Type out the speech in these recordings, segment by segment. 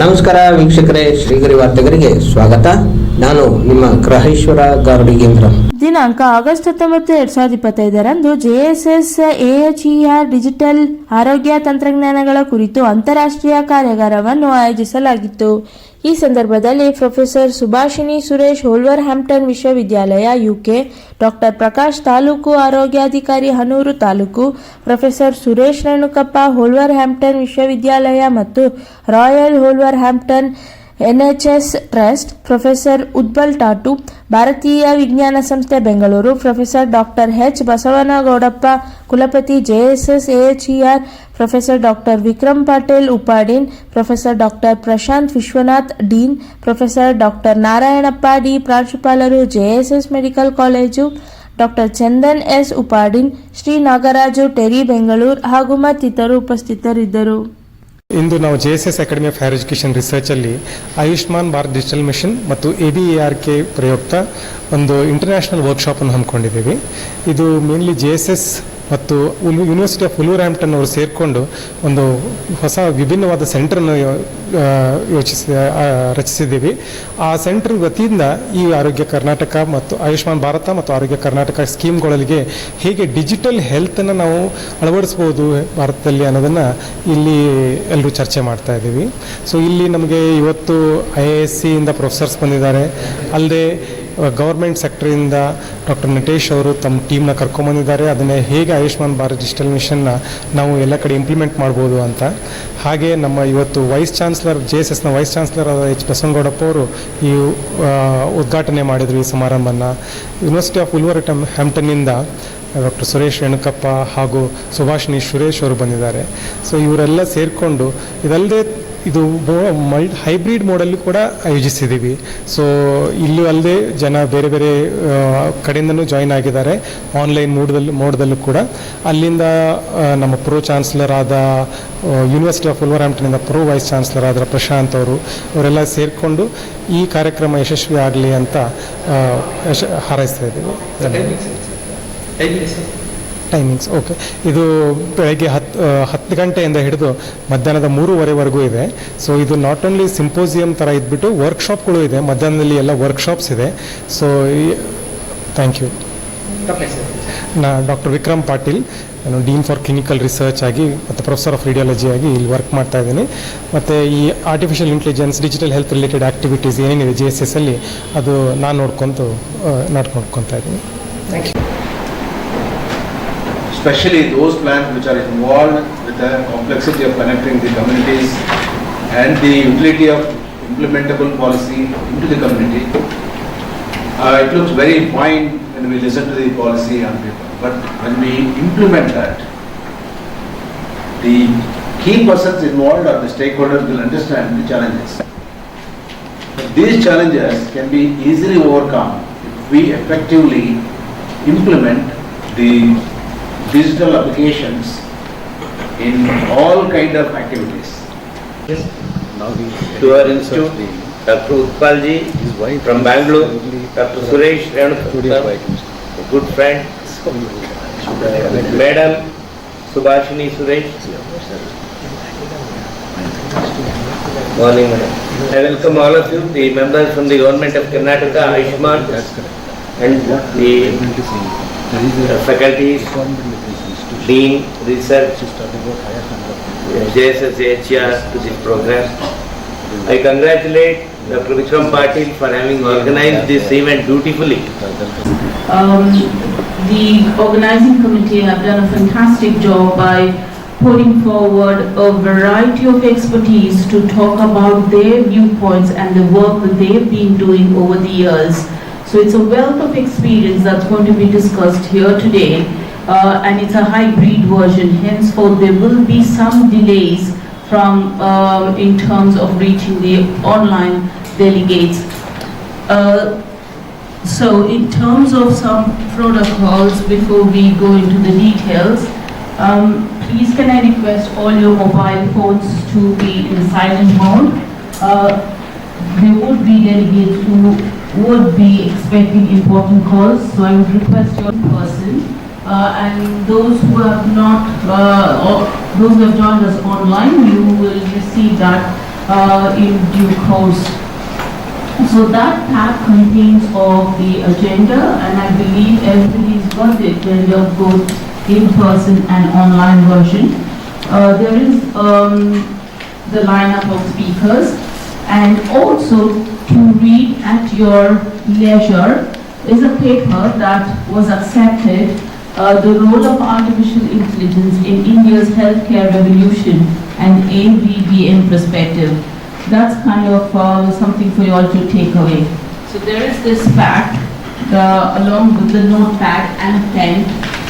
ನಮಸ್ಕಾರ ವೀಕ್ಷಕರೇ ಶ್ರೀಗರಿ ವಾರ್ತೆಗರಿಗೆ ಸ್ವಾಗತ. ನಾನು ನಿಮ್ಮ ಗ್ರಹೇಶ್ವರ ಗಾರ್ಡಿಗೇಂದ್ರ. ದಿನಾಂಕ ಆಗಸ್ಟ್ ಹತ್ತೊಂಬತ್ತು, ಎರಡ್ ಸಾವಿರದ ಇಪ್ಪತ್ತೈದರಂದು ಜೆಎಸ್ಎಸ್ ಎಎಚ್ಇಆರ್ ಡಿಜಿಟಲ್ ಆರೋಗ್ಯ ತಂತ್ರಜ್ಞಾನಗಳ ಕುರಿತು ಅಂತಾರಾಷ್ಟ್ರೀಯ ಕಾರ್ಯಾಗಾರವನ್ನು ಆಯೋಜಿಸಲಾಗಿತ್ತು. ಈ ಸಂದರ್ಭದಲ್ಲಿ professor Subhashini Suresh Wolverhampton ವಿಶ್ವವಿದ್ಯಾಲಯ, ಯುಕೆ, ಡಾಕ್ಟರ್ ಪ್ರಕಾಶ್ ತಾಲೂಕು ಆರೋಗ್ಯಾಧಿಕಾರಿ Hanur taluk, professor Suresh Renukappa Wolverhampton ವಿಶ್ವವಿದ್ಯಾಲಯ ಮತ್ತು royal Wolverhampton NHS trust professor Utpal Tatu, ಭಾರತೀಯ ವಿಜ್ಞಾನ ಸಂಸ್ಥೆ Bengaluru professor doctor H. Basavanagowdappa, ಕುಲಪತಿ JSS AHER professor doctor Vikram Patil ಉಪಾಡೀನ್, professor doctor Prashanth Vishwanath dean, professor doctor Narayanappa D. ಪ್ರಾಂಶುಪಾಲರು JSS medical college, doctor Chandan S. ಉಪಾಡಿನ್, Shri Nagaraju TERI Bengaluru ಹಾಗೂ ಮತ್ತಿತರರು ಉಪಸ್ಥಿತರಿದ್ದರು. ಇಂದು ನಾವು J S S academy of higher education ರಿಸರ್ಚಲ್ಲಿ Ayushman Bharat digital mission ಮತ್ತು A B A R K ಪ್ರಯುಕ್ತ ಒಂದು international ವರ್ಕ್ಶಾಪನ್ನು ಹಮ್ಮಿಕೊಂಡಿದ್ದೀವಿ. ಇದು ಮೇನ್ಲಿ ಜೆ ಎಸ್ ಎಸ್ ಮತ್ತು ಯೂನಿವರ್ಸಿಟಿ ಆಫ್ ಉಲೂರ್ಹ್ಯಾಂಪ್ಟನ್ ಅವರು ಸೇರಿಕೊಂಡು ಒಂದು ಹೊಸ ವಿಭಿನ್ನವಾದ ಸೆಂಟ್ರನ್ನು ಯೋಚಿಸಿ ರಚಿಸಿದ್ದೀವಿ. ಆ ಸೆಂಟರ್ ವತಿಯಿಂದ ಈ ಆರೋಗ್ಯ ಕರ್ನಾಟಕ ಮತ್ತು ಆಯುಷ್ಮಾನ್ ಭಾರತ ಮತ್ತು ಆರೋಗ್ಯ ಕರ್ನಾಟಕ ಸ್ಕೀಮ್ಗಳಿಗೆ ಹೇಗೆ ಡಿಜಿಟಲ್ ಹೆಲ್ತನ್ನು ನಾವು ಅಳವಡಿಸ್ಬೋದು ಭಾರತದಲ್ಲಿ ಅನ್ನೋದನ್ನು ಇಲ್ಲಿ ಎಲ್ಲರೂ ಚರ್ಚೆ ಮಾಡ್ತಾ ಇದ್ದೀವಿ. ಸೊ ಇಲ್ಲಿ ನಮಗೆ ಇವತ್ತು ಐ ಎ ಎಸ್ ಸಿಯಿಂದ ಪ್ರೊಫೆಸರ್ಸ್ ಬಂದಿದ್ದಾರೆ. ಅಲ್ಲದೆ ಗೌರ್ಮೆಂಟ್ ಸೆಕ್ಟರಿಂದ ಡಾಕ್ಟರ್ ನಟೇಶ್ ಅವರು ತಮ್ಮ ಟೀಮ್ನ ಕರ್ಕೊಂಬಂದಿದ್ದಾರೆ ಅದನ್ನೇ ಹೇಗೆ ಆಯುಷ್ಮಾನ್ ಭಾರತ್ ಡಿಜಿಟಲ್ ಮಿಷನ್ನ ನಾವು ಎಲ್ಲ ಕಡೆ ಇಂಪ್ಲಿಮೆಂಟ್ ಮಾಡ್ಬೋದು ಅಂತ. ಹಾಗೆ ನಮ್ಮ ಇವತ್ತು ವೈಸ್ ಚಾನ್ಸಲರ್ ಜೆ ಎಸ್ ಎಸ್ನ ವೈಸ್ ಚಾನ್ಸಲರ್ ಆದ ಎಚ್ ಬಸವನಗೌಡಪ್ಪ ಅವರು ಈ ಉದ್ಘಾಟನೆ ಮಾಡಿದರು ಈ ಸಮಾರಂಭನ. ಯೂನಿವರ್ಸಿಟಿ ಆಫ್ ಉಲ್ವರ್ಟಮ್ ಹ್ಯಾಂಪ್ಟನ್ನಿಂದ ಡಾಕ್ಟರ್ ಸುರೇಶ್ ರೇಣುಕಪ್ಪ ಹಾಗೂ ಸುಭಾಷಿಣಿ ಸುರೇಶ್ ಅವರು ಬಂದಿದ್ದಾರೆ. ಸೊ ಇವರೆಲ್ಲ ಸೇರಿಕೊಂಡು ಇದಲ್ಲದೆ ಇದು ಮಲ್ಟ್ ಹೈಬ್ರಿಡ್ ಮೋಡಲ್ಲಿ ಕೂಡ ಆಯೋಜಿಸಿದ್ದೀವಿ. ಸೊ ಇಲ್ಲೂ ಅಲ್ಲದೆ ಜನ ಬೇರೆ ಬೇರೆ ಕಡೆಯಿಂದನೂ ಜಾಯಿನ್ ಆಗಿದ್ದಾರೆ ಆನ್ಲೈನ್ ಮೋಡದಲ್ಲಿ ಮೋಡದಲ್ಲೂ ಕೂಡ. ಅಲ್ಲಿಂದ ನಮ್ಮ ಪ್ರೊ ಚಾನ್ಸಲರ್ ಆದ ಯೂನಿವರ್ಸಿಟಿ ಆಫ್ ಉಲ್ವರ್ಹ್ಯಾಂಪ್ಟನಿಂದ ಪ್ರೊ ವೈಸ್ ಚಾನ್ಸಲರ್ ಆದ ಪ್ರಶಾಂತ್ ಅವರು, ಅವರೆಲ್ಲ ಸೇರಿಕೊಂಡು ಈ ಕಾರ್ಯಕ್ರಮ ಯಶಸ್ವಿ ಆಗಲಿ ಅಂತ ಹಾರೈಸ್ತಾ ಇದ್ದೀವಿ. ಟೈಮಿಂಗ್ಸ್ ಓಕೆ ಇದು ಬೆಳಗ್ಗೆ ಹತ್ತು ಹತ್ತು ಗಂಟೆಯಿಂದ ಹಿಡಿದು ಮಧ್ಯಾಹ್ನದ ಮೂರುವರೆವರೆಗೂ ಇದೆ. ಸೊ ಇದು ನಾಟ್ ಓನ್ಲಿ ಸಿಂಪೋಸಿಯಂ ಥರ ಇದ್ಬಿಟ್ಟು ವರ್ಕ್ಶಾಪ್ಗಳು ಇದೆ. ಮಧ್ಯಾಹ್ನದಲ್ಲಿ ಎಲ್ಲ ವರ್ಕ್ಶಾಪ್ಸ್ ಇದೆ. ಸೊ ಥ್ಯಾಂಕ್ ಯು ನಾ ಡಾಕ್ಟರ್ ವಿಕ್ರಮ್ ಪಾಟೀಲ್. ನಾನು ಡೀನ್ ಫಾರ್ ಕ್ಲಿನಿಕಲ್ ರಿಸರ್ಚ್ ಆಗಿ ಮತ್ತು ಪ್ರೊಫೆಸರ್ ಆಫ್ ರೇಡಿಯಾಲಜಿ ಆಗಿ ಇಲ್ಲಿ ವರ್ಕ್ ಮಾಡ್ತಾ ಇದ್ದೀನಿ. ಮತ್ತು ಈ artificial intelligence digital health related activities ಏನೇನಿದೆ ಜಿ ಎಸ್ ಎಸ್ ಅಲ್ಲಿ, ಅದು ನಾನು ನೋಡ್ಕೊತು ನೋಡ್ಕೊಂಡ್ಕೊತಾ ಇದ್ದೀನಿ. Especially those plans which are involved with the complexity of connecting the communities and the utility of implementable policy into the community. Uh, It looks very fine when we listen to the policy on paper, but when we implement that, the key persons involved or the stakeholders will understand the challenges. But These challenges can be easily overcome if we effectively implement the digital applications in all kind of activities. Yes. Now we to our institute, Dr. Utpal ji from Bangalore, Dr. Suresh Renukappa, a good friend, Madam Subhashini Suresh. Morning, madam. I welcome all of you, the members from the government of Karnataka, Ayushman, and the uh, faculties, Dean, Research, JSS HR to this program. I congratulate Dr. Vikram Patil for having organized this event beautifully. Um, the organizing committee have done a fantastic job by putting forward a variety of expertise to talk about their viewpoints and the work that they've been doing over the years. So it's a wealth of experience that's going to be discussed here today, uh, and it's a hybrid version. Henceforth, there will be some delays from um, in terms of reaching the online delegates. Uh, so in terms of some protocols, before we go into the details, um, please can I request all your mobile phones to be in silent mode? Uh, There would be delegates who would be expecting important calls, so I would request your person. Uh, And those who have not, uh, those who have joined us online, you will receive that uh, in due course. So that pack contains of the agenda and I believe everybody's got the agenda both in person and online version. Uh, there is um, the lineup of speakers and also to read at your leisure is a paper that was accepted, uh, the role of artificial intelligence in India's healthcare revolution and AVBM perspective. That's kind of uh, something for you all to take away. So there is this uh, along with the notepad and pen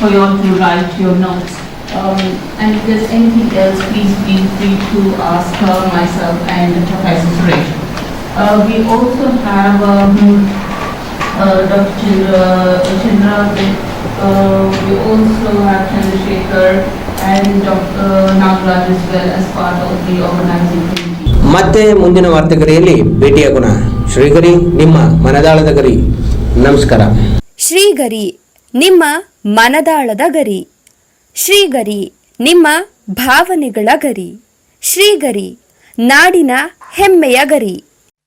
for you all to write your notes. Um, and if there's anything else, please feel free to ask uh, myself and Professor Suresh. Uh, we also have um, uh, Dr. Chandra, Chandra uh, we also have Chandrasekhar and Dr. Nagraj as well as part of the organizing committee. ಮತ್ತೆ ಮುಂದಿನ ವಾರ್ತೆಗರಿಯಲ್ಲಿ ಭೇಟಿಯಾಗೋಣ ಶ್ರೀಗರಿ ನಿಮ್ಮ ಮನದಾಳದ ಗರಿ ನಮಸ್ಕಾರ ಶ್ರೀಗರಿ ನಿಮ್ಮ ಮನದಾಳದ ಗರಿ ಶ್ರೀಗರಿ ನಿಮ್ಮ ಭಾವನೆಗಳ ಗರಿ ಶ್ರೀಗರಿ ನಾಡಿನ ಹೆಮ್ಮೆಯ ಗರಿ